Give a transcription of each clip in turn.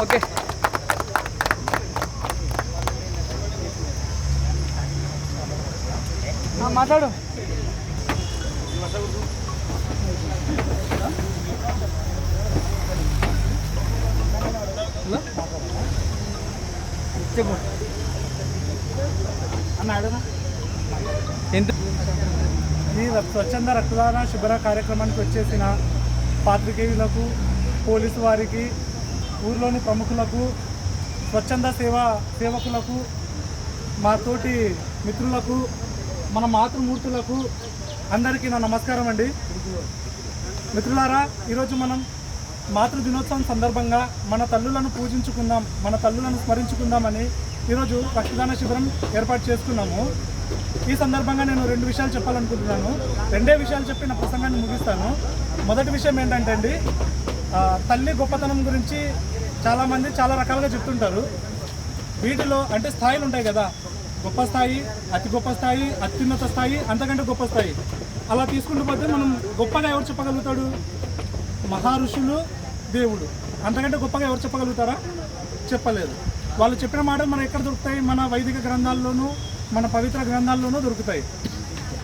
Okay ఆ, మాట్లాడు hello? చెప్పు అన్న అడగనా ఎంత ఈ స్వచ్ఛంద రక్తదాన శిబిర కార్యక్రమానికి వచ్చేసిన పాత్రికేయులకు పోలీసు వారికి ఊర్లోని ప్రముఖులకు స్వచ్ఛంద సేవా సేవకులకు మా తోటి మిత్రులకు మన మాతృమూర్తులకు అందరికీ నా నమస్కారం అండి. మిత్రులారా ఈరోజు మనం మాతృ దినోత్సవం సందర్భంగా మన తల్లులను పూజించుకుందాం మన తల్లులను స్మరించుకుందామని ఈరోజు రక్తదాన శిబిరం ఏర్పాటు చేసుకున్నాము. ఈ సందర్భంగా నేను రెండు విషయాలు చెప్పాలనుకుంటున్నాను. రెండే విషయాలు చెప్పి నా ప్రసంగాన్ని ముగిస్తాను. మొదటి విషయం ఏంటంటే అండి తల్లి గొప్పతనం గురించి చాలామంది చాలా రకాలుగా చెప్తుంటారు. వీటిలో అంటే స్థాయిలు ఉంటాయి కదా. గొప్ప స్థాయి అతి గొప్ప స్థాయి అత్యున్నత స్థాయి అంతకంటే గొప్ప స్థాయి. అలా తీసుకుంటూ పోతే మనం గొప్పగా ఎవరు చెప్పగలుగుతాడు? మహారుషులు దేవుడు. అంతకంటే గొప్పగా ఎవరు చెప్పగలుగుతారా? చెప్పలేదు. వాళ్ళు చెప్పిన మాటలు మనం ఎక్కడ దొరుకుతాయి? మన వైదిక గ్రంథాల్లోనూ మన పవిత్ర గ్రంథాల్లోనూ దొరుకుతాయి.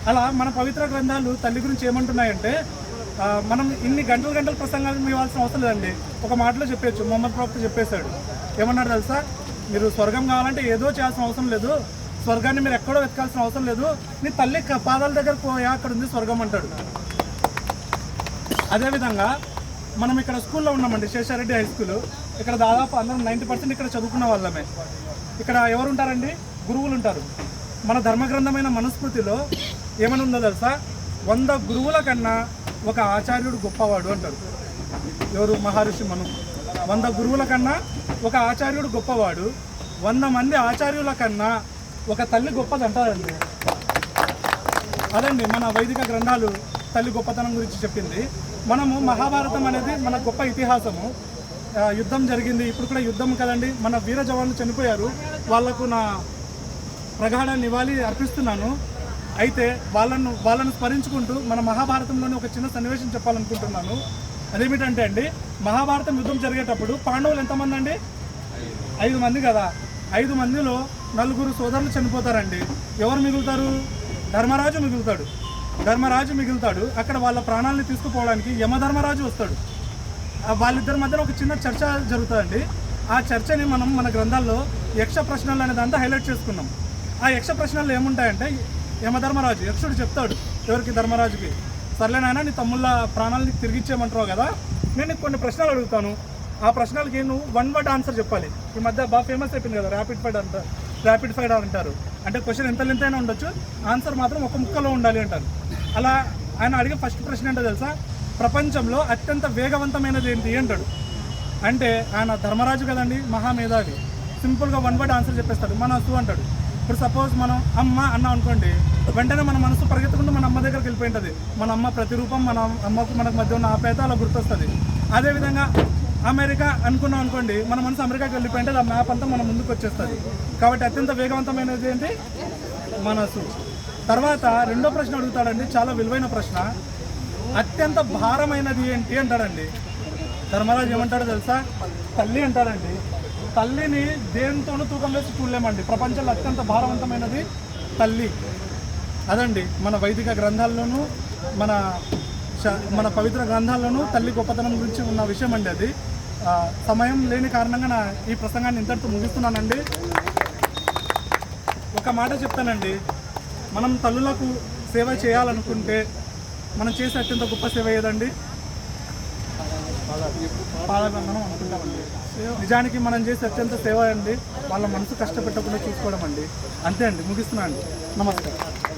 అలా మన పవిత్ర గ్రంథాలు తల్లి గురించి ఏమంటున్నాయంటే మనం ఇన్ని గంటలు గంటల ప్రసంగాలు ఇవ్వాల్సిన అవసరం లేదండి. ఒక మాటలో చెప్పేయచ్చు. మొహమ్మద్ ప్రవక్త చెప్పేశాడు. ఏమన్నాడు తెలుసా? మీరు స్వర్గం కావాలంటే ఏదో చేయాల్సిన అవసరం లేదు. స్వర్గాన్ని మీరు ఎక్కడో వెతకాల్సిన అవసరం లేదు. నీ తల్లి పాదాల దగ్గర పోయా అక్కడ ఉంది స్వర్గం అంటాడు. అదేవిధంగా మనం ఇక్కడ స్కూల్లో ఉన్నామండి శేషారెడ్డి హై స్కూల్. ఇక్కడ దాదాపు అందరం నైంటీ పర్సెంట్ ఇక్కడ చదువుకున్న వాళ్ళమే. ఇక్కడ ఎవరు ఉంటారండి గురువులు ఉంటారు మన ధర్మగ్రంథమైన మనుస్మృతిలో ఏమని ఉందో తెలుసా? వంద గురువుల కన్నా ఒక ఆచార్యుడు గొప్పవాడు అంటారు. ఎవరు? మహర్షి మను. వంద గురువుల కన్నా ఒక ఆచార్యుడు గొప్పవాడు. వంద మంది ఆచార్యుల కన్నా ఒక తల్లి గొప్పది అంటారండి అదండి మన వైదిక గ్రంథాలు తల్లి గొప్పతనం గురించి చెప్పింది. మనము మహాభారతం అనేది మన గొప్ప ఇతిహాసము. యుద్ధం జరిగింది. ఇప్పుడు కూడా యుద్ధం కదండి. మన వీర జవాన్లు చనిపోయారు. వాళ్ళకు నా ప్రగాఢ నివాళి అర్పిస్తున్నాను. అయితే వాళ్ళను వాళ్ళను స్మరించుకుంటూ మన మహాభారతంలోని ఒక చిన్న సన్నివేశం చెప్పాలనుకుంటున్నాను. అదేమిటంటే అండి మహాభారతం యుద్ధం జరిగేటప్పుడు పాండవులు ఎంతమంది అండి? ఐదు మంది కదా. ఐదు మందిలో నలుగురు సోదరులు చనిపోతారండి. ఎవరు మిగులుతారు? ధర్మరాజు మిగులుతాడు. ధర్మరాజు మిగులుతాడు. అక్కడ వాళ్ళ ప్రాణాలని తీసుకుపోవడానికి యమధర్మరాజు వస్తాడు. వాళ్ళిద్దరి మధ్యన ఒక చిన్న చర్చ జరుగుతుందండి. ఆ చర్చని మనం మన గ్రంథాల్లో యక్ష ప్రశ్నలు అనే దాంతో హైలైట్ చేసుకున్నాం. ఆ యక్ష ప్రశ్నలు ఏముంటాయంటే యమధర్మరాజు యక్షుడు చెప్తాడు ఎవరికి ధర్మరాజుకి సర్లే నాయన నీ తమ్ముళ్ళ ప్రాణాలని తిరిగిచ్చేయమంటావు కదా నేను నీకు కొన్ని ప్రశ్నలు అడుగుతాను. ఆ ప్రశ్నలకి నువ్వు వన్ వర్డ్ ఆన్సర్ చెప్పాలి. ఈ మధ్య బాగా ఫేమస్ అయిపోయింది కదా ర్యాపిడ్ ఫైడ్ అంటారు ర్యాపిడ్ ఫైడ్ అంటారు. అంటే క్వశ్చన్ ఎంత లెంతైనా అయినా ఉండొచ్చు ఆన్సర్ మాత్రం ఒక ముక్కలో ఉండాలి అంటారు. అలా ఆయన అడిగే ఫస్ట్ ప్రశ్న ఏంటో తెలుసా? ప్రపంచంలో అత్యంత వేగవంతమైనది ఏంటి అంటాడు. అంటే ఆయన ధర్మరాజు కదండి మహామేధావి. సింపుల్గా వన్ వర్డ్ ఆన్సర్ చెప్పేస్తాడు మనసు అంటాడు. ఇప్పుడు సపోజ్ మనం అమ్మ అన్నాం అనుకోండి వెంటనే మన మనసు పరిగెత్తుకుంటూ మన అమ్మ దగ్గరికి వెళ్ళిపోయి ఉంటుంది మన అమ్మ ప్రతిరూపం మన అమ్మకు మనకు మధ్య ఉన్న ఆప్యాయత అలా గుర్తొస్తుంది. అదేవిధంగా అమెరికా అనుకున్నాం అనుకోండి మన మనసు అమెరికాకి వెళ్ళిపోయి ఉంటుంది ఆ మ్యాప్ అంతా మన ముందుకు వచ్చేస్తుంది. కాబట్టి అత్యంత వేగవంతమైనది ఏంటి? మనసు. తర్వాత రెండో ప్రశ్న అడుగుతాడండి చాలా విలువైన ప్రశ్న. అత్యంత భారమైనది ఏంటి అంటాడండి. ధర్మరాజు ఏమంటాడో తెలుసా? తల్లి అంటాడండి. తల్లిని దేనితోనూ తూకం వేసి చూడలేమండి. ప్రపంచంలో అత్యంత భారవంతమైనది తల్లి. అదండి మన వైదిక గ్రంథాల్లోనూ మన మన పవిత్ర గ్రంథాల్లోనూ తల్లి గొప్పతనం గురించి ఉన్న విషయం అండి అది సమయం లేని కారణంగా నా ఈ ప్రసంగాన్ని ఇంతటితో ముగిస్తున్నానండి. ఒక మాట చెప్తానండి. మనం తల్లులకు సేవ చేయాలనుకుంటే మనం చేసే అత్యంత గొప్ప సేవ ఏదండి? పాదాభివందనం అనుకుంటామండి. నిజానికి మనం చేసే అత్యంత సేవ అండి. వాళ్ళ మనసు కష్టపెట్టకుండా చూసుకోవడం అండి. అంతే అండి. ముగిస్తున్నా అండి. నమస్కారం.